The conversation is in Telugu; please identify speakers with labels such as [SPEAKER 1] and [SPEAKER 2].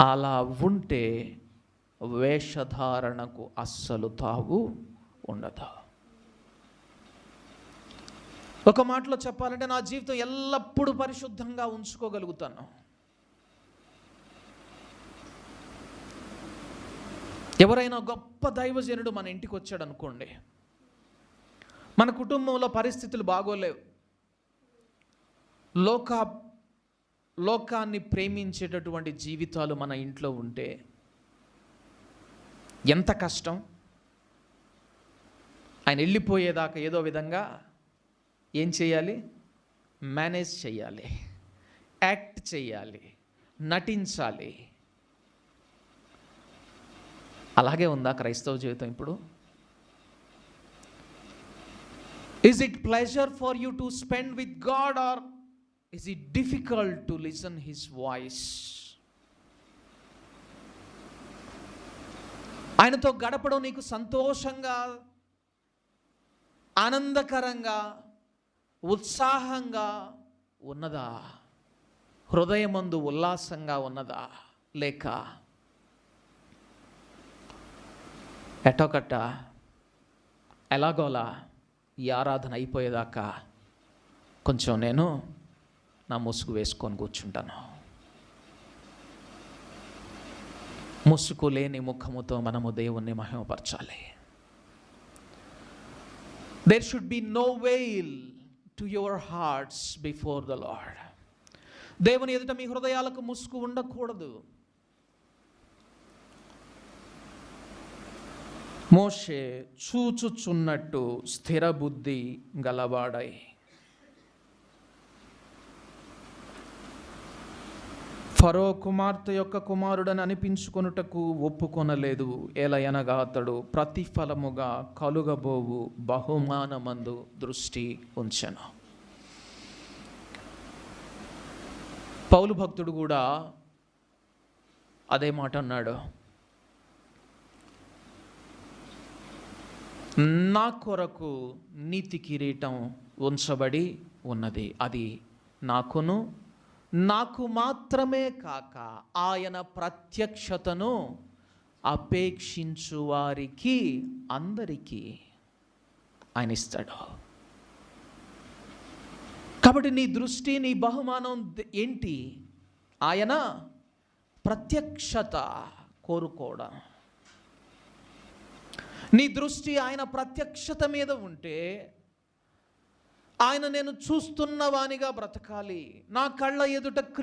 [SPEAKER 1] అలా ఉంటే వేషధారణకు అస్సలు తావు ఉండదు. ఒక మాటలో చెప్పాలంటే నా జీవితం ఎల్లప్పుడూ పరిశుద్ధంగా ఉంచుకోగలుగుతాను. ఎవరైనా గొప్ప దైవజనుడు మన ఇంటికి వచ్చాడు అనుకోండి మన కుటుంబంలో పరిస్థితులు బాగోలేవు. లోక లోకాన్ని ప్రేమించేటటువంటి జీవితాలు మన ఇంట్లో ఉంటే ఎంత కష్టం? ఆయన వెళ్ళిపోయేదాకా ఏదో విధంగా ఏం చేయాలి? మేనేజ్ చేయాలి. యాక్ట్ చేయాలి. నటించాలి. అలాగే ఉందా క్రైస్తవ జీవితం ఇప్పుడు? Is it pleasure for you to spend with God or is it difficult to listen his voice ఆయనతో గడపడం నీకు సంతోషంగా ఆనందకరంగా ఉత్సాహంగా ఉన్నదా? హృదయమందు ఉల్లాసంగా ఉన్నదా? లేక ఎటోకట్ట ఎలాగోలా ఈ ఆరాధన అయిపోయేదాకా కొంచెం నేను నా ముసుగు వేసుకొని కూర్చుంటాను. ముసుగు లేని ముఖముతో మనము దేవుణ్ణి మహిమపరచాలి. There should be no veil to your hearts before the Lord దేవుని ఎదుట మీ హృదయాలకు ముసుగు ఉండకూడదు. మోషే చూచుచున్నట్టు స్థిర బుద్ధి గలవాడై ఫరో కుమార్తె యొక్క కుమారుడని అనిపించుకొనుటకు ఒప్పుకొనలేదు. ఎలయనగా అతడు ప్రతిఫలముగా కలుగబోవు బహుమానమందు దృష్టి ఉంచెను. పౌలు భక్తుడు కూడా అదే మాట అన్నాడు. నా కొరకు నీతి కిరీటం ఉంచబడి ఉన్నది. అది నాకును నాకు మాత్రమే కాక ఆయన ప్రత్యక్షతను అపేక్షించు వారికి అందరికీ ఆయన ఇస్తాడు. కాబట్టి నీ దృష్టి నీ బహుమానం ఏంటి? ఆయన ప్రత్యక్షత కోరుకోవడం. నీ దృష్టి ఆయన ప్రత్యక్షత మీద ఉంటే ఆయన నేను చూస్తున్న వానిగా బ్రతకాలి. నా కళ్ళ ఎదుట